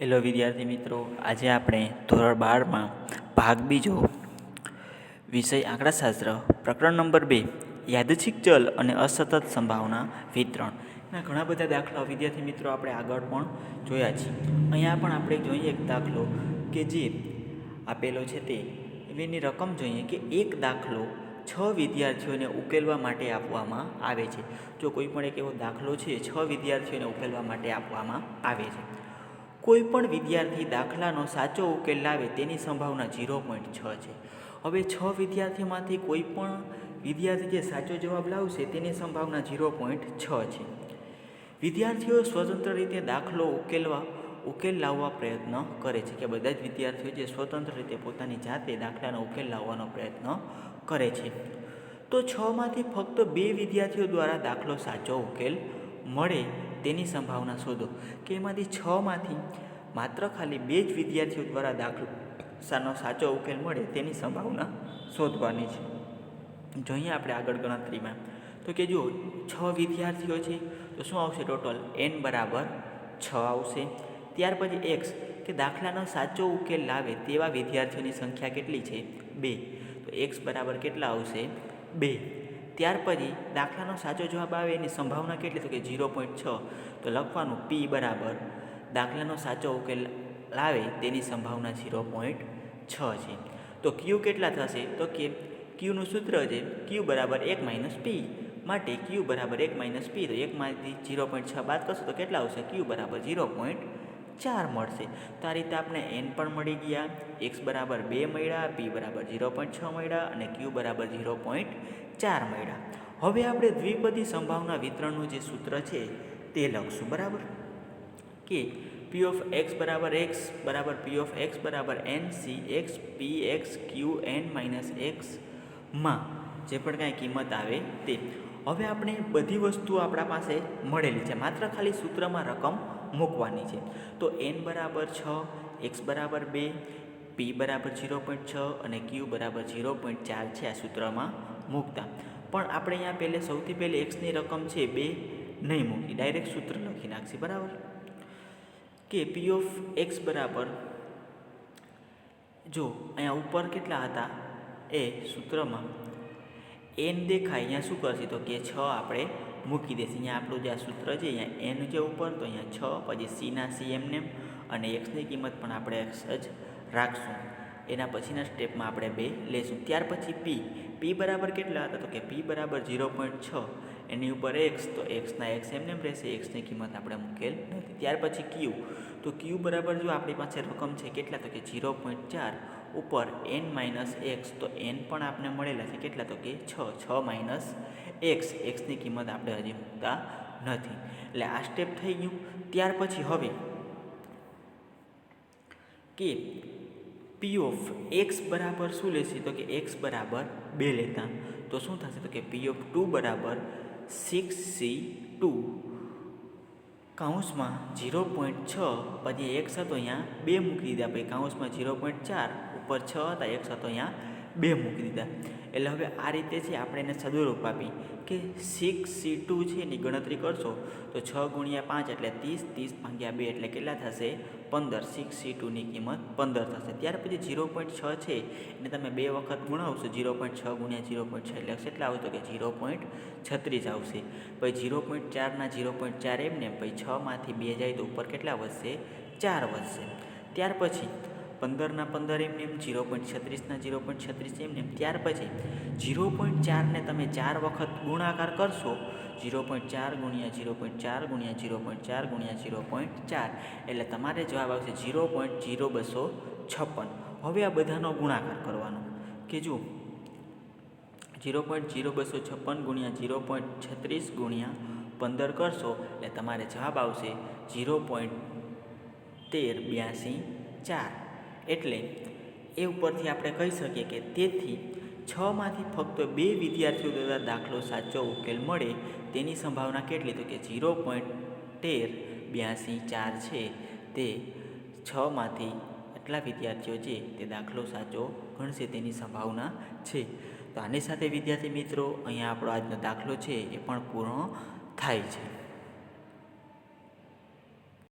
Hello વિદ્યાર્થી મિત્રો, આજે આપણે ધોરણ બારમાં ભાગ બીજો વિષય આંકડાશાસ્ત્ર, પ્રકરણ નંબર બે, યાદચ્છિક ચલ અને અસતત સંભાવના વિતરણ. એના ઘણા બધા દાખલા વિદ્યાર્થી મિત્રો આપણે આગળ પણ જોયા છે. અહીંયા પણ આપણે જોઈએ એક દાખલો કે જે આપેલો છે તે. એની રકમ જોઈએ કે એક દાખલો છ વિદ્યાર્થીઓને ઉકેલવા માટે આપવામાં આવે છે. જો કોઈ પણ એક એવો દાખલો છે, છ વિદ્યાર્થીઓને ઉકેલવા માટે આપવામાં આવે છે. કોઈ પણ વિદ્યાર્થી દાખલાનો સાચો ઉકેલ લાવે તેની સંભાવના ઝીરો પોઈન્ટ છ છે. હવે છ વિદ્યાર્થીમાંથી કોઈ પણ વિદ્યાર્થી જે સાચો જવાબ લાવશે તેની સંભાવના ઝીરો પોઈન્ટ છ છે. વિદ્યાર્થીઓ સ્વતંત્ર રીતે દાખલો ઉકેલવા, ઉકેલ લાવવા પ્રયત્ન કરે છે કે બધા જ વિદ્યાર્થીઓ જે સ્વતંત્ર રીતે પોતાની જાતે દાખલાનો ઉકેલ લાવવાનો પ્રયત્ન કરે છે. તો છમાંથી ફક્ત બે વિદ્યાર્થીઓ દ્વારા દાખલો સાચો ઉકેલ મળે તેની સંભાવના શોધો કે એમાંથી છમાંથી માત્ર ખાલી બે જ વિદ્યાર્થીઓ દ્વારા દાખલો સાનો સાચો ઉકેલ મળે તેની સંભાવના શોધવાની છે. જોઈએ આપણે આગળ ગણતરીમાં. તો કે જુઓ, છ વિદ્યાર્થીઓ છે, તો શું આવશે ટોટલ? એન બરાબર છ આવશે. ત્યાર પછી એક્સ કે દાખલાનો સાચો ઉકેલ લાવે તેવા વિદ્યાર્થીઓની સંખ્યા કેટલી છે? બે. તો એક્સ બરાબર કેટલા આવશે? બે. ત્યાર પછી દાખલાનો સાચો જવાબ આવે એની સંભાવના કેટલી? તો કે ઝીરો પોઈન્ટ છ. તો લખવાનું પી બરાબર. દાખલાનો સાચો ઉકેલ લાવે તેની સંભાવના ઝીરો પોઈન્ટ છ છે. તો ક્યુ કેટલા થશે? તો કે ક્યુનું સૂત્ર છે ક્યુ બરાબર એક માઇનસ પી માટે ક્યુ બરાબર એક માઇનસ પી તો એકમાંથી ઝીરો પોઈન્ટ છ બાદ કરશો તો કેટલા આવશે? ક્યુ બરાબર ઝીરો પોઈન્ટ ચાર મળશે. તો આ રીતે આપણે એન પણ મળી ગયા. એક્સ બરાબર બે મળ્યા પી બરાબર ઝીરો પોઈન્ટ છ મળ્યા અને ક્યુ બરાબર ઝીરો પોઈન્ટ ચાર મળ્યા. હવે આપણે દ્વિપદી સંભાવના વિતરણનું જે સૂત્ર છે તે લખશું, બરાબર? કે પી ઓફ એક્સ બરાબર એક્સ બરાબર પી ઓફ એક્સ બરાબર N C X P X Q N minus એક્સમાં જે પણ કાંઈ કિંમત આવે તે. હવે આપણે બધી વસ્તુઓ આપણા પાસે મળેલી છે. માત્ર ખાલી સૂત્રમાં રકમ મૂકવાની છે. તો એન બરાબર છ, એક્સ બરાબર બે, પી બરાબર ઝીરો પોઈન્ટ છ અને ક્યુ બરાબર ઝીરો પોઈન્ટ ચાર છે આ સૂત્રમાં મૂકતા. પણ આપણે અહીંયા પહેલે સૌથી પહેલી એક્સની રકમ છે બે નહીં મૂકી, ડાયરેક્ટ સૂત્ર લખી નાખશે, બરાબર? કે પી ઓફ એક્સ બરાબર, જો અહીંયા ઉપર કેટલા હતા એ સૂત્રમાં એન દેખાય, અહીંયા શું કરશે? તો કે છ આપણે મૂકી દેશે અહીંયા આપણું જે આ સૂત્ર છે, અહીંયા એન છે ઉપર, તો અહીંયા છ, પછી સીના સી એમને અને એક્સની કિંમત પણ આપણે એક્સ જ રાખશું. એના પછીના સ્ટેપમાં આપણે બે લેશું. ત્યાર પછી પી પી બરાબર કેટલા હતા? તો કે પી બરાબર ઝીરો પોઈન્ટ છ. એની ઉપર એક્સ તો એક્સના એક્સ એમને એમ રહેશે. એક્સની કિંમત આપણે મૂકેલ નથી. ત્યાર પછી ક્યુ તો ક્યુ બરાબર જો આપણી પાસે રકમ છે, કેટલા? તો કે ઝીરો પોઈન્ટ ચાર. ઉપર એન માઇનસ એક્સ તો એન પણ આપણે મળેલા છે. કેટલા તો કે છ છ માઇનસ એક્સ એક્સની કિંમત આપણે હજી મૂકતા નથી. એટલે આ સ્ટેપ થઈ ગયું. ત્યાર પછી હવે કે પી ઓફ એક્સ બરાબર શું લેશે? તો કે એક્સ બરાબર બે લેતા. તો શું થશે? તો કે પી ઓફ ટુ બરાબર સિક્સ સી ટુ કાઉન્સમાં ઝીરો પોઈન્ટ છ પછી એક્સ હતો અહીંયા બે મૂકી દીધા. પછી કાઉન્સમાં ઝીરો પોઈન્ટ ચાર, ઉપર છ હતા એક્સ હતો અહીંયા બે મૂકી દીધા. એટલે હવે આ રીતે છે આપણે એને સદુરૂપ આપી કે સિક્સ સી ટુ છે એની ગણતરી કરશો, તો છ ગુણ્યા પાંચ એટલે ત્રીસ ત્રીસ ભાગ્યા બે એટલે કેટલા થશે? પંદર. સિક્સ સી ટુની કિંમત પંદર થશે. ત્યાર પછી ઝીરો પોઈન્ટ છ છે, એને તમે બે વખત ગુણાવશો ઝીરો પોઈન્ટ છ ગુણ્યા ઝીરો પોઈન્ટ છ એટલે કેટલા આવશે કે ઝીરો પોઈન્ટ છત્રીસ આવશે. પછી ઝીરો પોઈન્ટ ચારના ઝીરો પોઈન્ટ ચાર એમને, પછી છમાંથી બે જાય તો ઉપર કેટલા વધશે? ચાર વધશે. ત્યાર પછી પંદરના પંદર એમને એમ જીરો પોઈન્ટ છત્રીસના ઝીરો પોઈન્ટ છત્રીસ એમને એમ ત્યાર પછી જીરો પોઈન્ટ ચારને તમે ચાર વખત ગુણાકાર કરશો જીરો પોઈન્ટ ચાર ગુણ્યા જીરો પોઈન્ટ ચાર ગુણ્યા ઝીરો પોઈન્ટ ચાર ગુણ્યા ઝીરો પોઈન્ટ ચાર એટલે તમારે જવાબ આવશે ઝીરો પોઈન્ટ ઝીરો બસો છપ્પન હવે આ બધાનો ગુણાકાર કરવાનો કે જુઓ ઝીરો પોઈન્ટ ઝીરો બસો છપ્પન ગુણ્યા ઝીરો પોઈન્ટ છત્રીસ ગુણ્યા પંદર કરશો એટલે તમારે જવાબ આવશે જીરો પોઈન્ટ તેર બ્યાસી ચાર એટલે એ ઉપરથી આપણે કહી શકીએ કે તેથી છમાંથી ફક્ત બે વિદ્યાર્થીઓ દ્વારા દાખલો સાચો ઉકેલ મળે તેની સંભાવના કેટલી? તો કે ઝીરો પોઈન્ટ તેર બ્યાસી ચાર છે. તે છમાંથી એટલા વિદ્યાર્થીઓ છે તે દાખલો સાચો ગણશે તેની સંભાવના છે. તો આની સાથે વિદ્યાર્થી મિત્રો, અહીંયા આપણો આજનો દાખલો છે એ પણ પૂર્ણ થાય છે.